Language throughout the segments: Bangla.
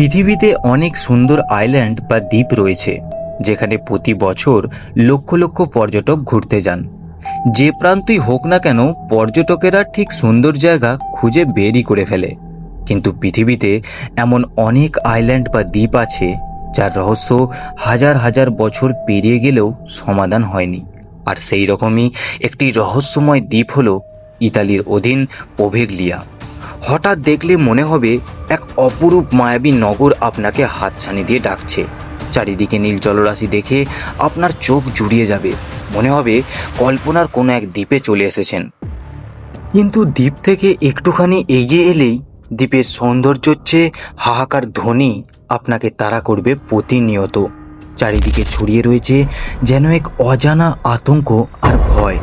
পৃথিবীতে অনেক সুন্দর আইল্যান্ড বা দ্বীপ রয়েছে, যেখানে প্রতি বছর লক্ষ লক্ষ পর্যটক ঘুরতে যান। যে প্রান্তই হোক না কেন, পর্যটকেরা ঠিক সুন্দর জায়গা খুঁজে বেরই করে ফেলে। কিন্তু পৃথিবীতে এমন অনেক আইল্যান্ড বা দ্বীপ আছে, যার রহস্য হাজার হাজার বছর পেরিয়ে গেলেও সমাধান হয়নি। আর সেই রকমই একটি রহস্যময় দ্বীপ হলো ইতালির অধীন পোভেগলিয়া। হঠাৎ দেখলে মনে হবে এক অপরূপ মায়াবী নগর আপনাকে হাতছানি দিয়ে ডাকছে। চারিদিকে নীল জলরাশি দেখে আপনার চোখ জুড়িয়ে যাবে। মনে হবে কল্পনার কোনো এক দ্বীপে চলে এসেছেন। কিন্তু দ্বীপ থেকে একটুখানি এগিয়ে এলেই দ্বীপের সৌন্দর্য হচ্ছে হাহাকার ধ্বনি আপনাকে তাড়া করবে প্রতিনিয়ত। চারিদিকে ছড়িয়ে রয়েছে যেন এক অজানা আতঙ্ক আর ভয়।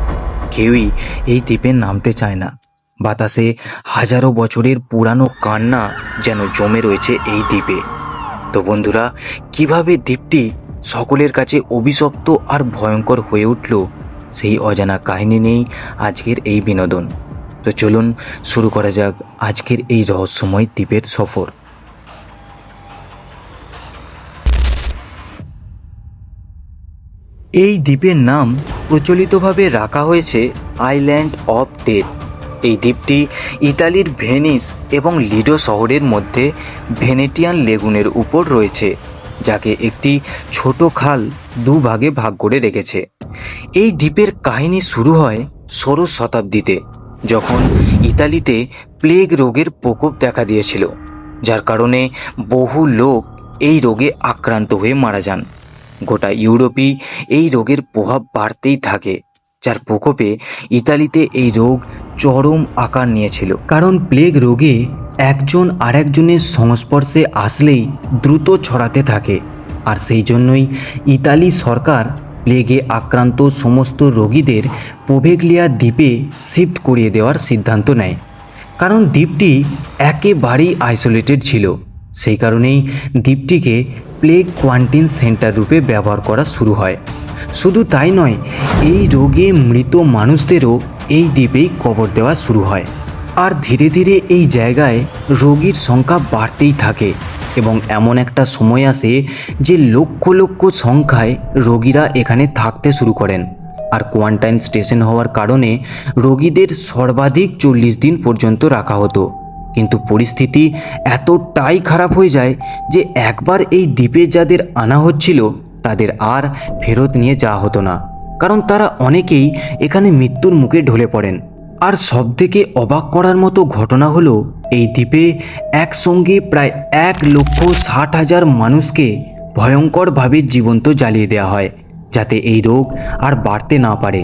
কেউই এই দ্বীপে নামতে চায় না। বাতাসে হাজারো বছরের পুরানো কান্না যেন জমে রয়েছে এই দ্বীপে। তো বন্ধুরা, কীভাবে দ্বীপটি সকলের কাছে অভিশপ্ত আর ভয়ঙ্কর হয়ে উঠল, সেই অজানা কাহিনী নেই আজকের এই বিনোদন। তো চলুন শুরু করা যাক আজকের এই রহস্যময় দ্বীপের সফর। এই দ্বীপের নাম প্রচলিতভাবে রাখা হয়েছে আইল্যান্ড অফ ডেথ এই দ্বীপটি ইতালির ভেনিস এবং লিডো শহরের মধ্যে ভেনেটিয়ান লেগুনের উপর রয়েছে, যাকে একটি ছোট খাল দুভাগে ভাগ করে রেখেছে। এই দ্বীপের কাহিনী শুরু হয় ষোড়শ শতাব্দীতে, যখন ইতালিতে প্লেগ রোগের প্রকোপ দেখা দিয়েছিল, যার কারণে বহু লোক এই রোগে আক্রান্ত হয়ে মারা যান। গোটা ইউরোপই এই রোগের প্রভাব বাড়তেই থাকে। যার প্রকোপে ইতালিতে এই রোগ চরম আকার নিয়েছিল। কারণ প্লেগ রোগে একজন আরেকজনের সংস্পর্শে আসলেই দ্রুত ছড়াতে থাকে। আর সেই জন্যই ইতালি সরকার প্লেগে আক্রান্ত সমস্ত রোগীদের পোভেগলিয়া দ্বীপে শিফট করিয়ে দেওয়ার সিদ্ধান্ত নেয়। কারণ দ্বীপটি একেবারেই আইসোলেটেড ছিল। সেই কারণেই দ্বীপটিকে প্লেগ কোয়ান্টিন সেন্টার রূপে ব্যবহার করা শুরু হয়। শুধু তাই নয়, এই রোগে মৃত মানুষদেরও এই দ্বীপেই কবর দেওয়া শুরু হয়। আর ধীরে ধীরে এই জায়গায় রোগীর সংখ্যা বাড়তেই থাকে এবং এমন একটা সময় আসে যে লক্ষ লক্ষ সংখ্যায় রোগীরা এখানে থাকতে শুরু করেন। আর কোয়ান্টাইন স্টেশন হওয়ার কারণে রোগীদের সর্বাধিক চল্লিশ দিন পর্যন্ত রাখা হতো। কিন্তু পরিস্থিতি এতটাই খারাপ হয়ে যায় যে একবার এই দ্বীপে যাদের আনা হচ্ছিল তাদের আর ফেরত নিয়ে যাওয়া হতো না, কারণ তারা অনেকেই এখানে মৃত্যুর মুখে ঢলে পড়েন। আর সবথেকে অবাক করার মতো ঘটনা হলো, এই দ্বীপে একসঙ্গে প্রায় এক লক্ষ ষাট হাজার মানুষকে ভয়ঙ্করভাবে জীবন্ত জ্বালিয়ে দেওয়া হয়, যাতে এই রোগ আর বাড়তে না পারে,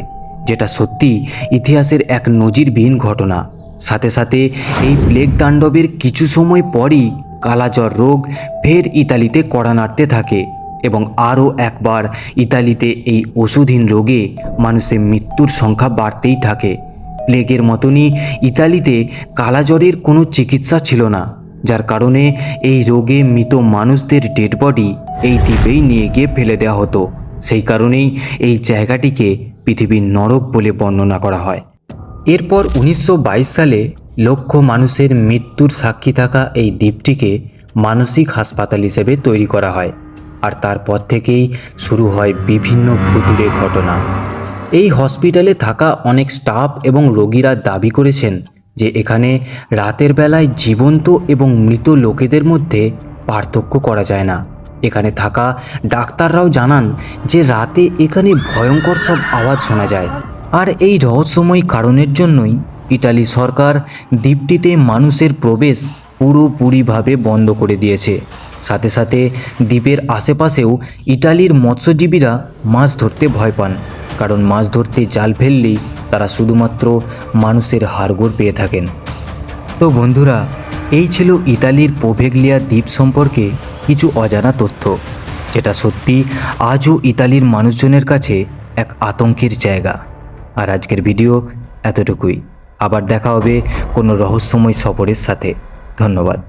যেটা সত্যি ইতিহাসের এক নজিরবিহীন ঘটনা। সাথে সাথে এই প্লেগ তাণ্ডবের কিছু সময় পরই কালাজ্বর রোগ ফের ইতালিতে কড়া নাড়তে থাকে। এবং আরও একবার ইতালিতে এই ওষুধহীন রোগে মানুষের মৃত্যুর সংখ্যা বাড়তেই থাকে। প্লেগের মতনই ইতালিতে কালাজ্বরের কোনো চিকিৎসা ছিল না, যার কারণে এই রোগে মৃত মানুষদের ডেড বডি এই দ্বীপেই নিয়ে গিয়ে ফেলে দেওয়া হতো। সেই কারণেই এই জায়গাটিকে পৃথিবীর নরক বলে বর্ণনা করা হয়। এরপর উনিশশো বাইশ সালে লক্ষ মানুষের মৃত্যুর সাক্ষী থাকা এই দ্বীপটিকে মানসিক হাসপাতাল হিসেবে তৈরি করা হয়। আর তারপর থেকেই শুরু হয় বিভিন্ন ভুতুরে ঘটনা। এই হসপিটালে থাকা অনেক স্টাফ এবং রোগীরা দাবি করেছেন যে এখানে রাতের বেলায় জীবন্ত এবং মৃত লোকেদের মধ্যে পার্থক্য করা যায় না। এখানে থাকা ডাক্তাররাও জানান যে রাতে এখানে ভয়ঙ্কর সব আওয়াজ শোনা যায়। আর এই রহস্যময় কারণের জন্যই ইটালি সরকার দ্বীপটিতে মানুষের প্রবেশ পুরোপুরিভাবে বন্ধ করে দিয়েছে। সাথে সাথে দ্বীপের আশেপাশেও ইটালির মৎস্যজীবীরা মাছ ধরতে ভয় পান, কারণ মাছ ধরতে জাল ফেললেই তারা শুধুমাত্র মানুষের হাড়গোড় পেয়ে থাকেন। তো বন্ধুরা, এই ছিল ইতালির পোভেগলিয়া দ্বীপ সম্পর্কে কিছু অজানা তথ্য, যেটা সত্যি আজও ইতালির মানুষজনের কাছে এক আতঙ্কের জায়গা। আর আজকের ভিডিও এতটুকুই। আবার দেখা হবে কোনো রহস্যময় সফরের সাথে। ধন্যবাদ।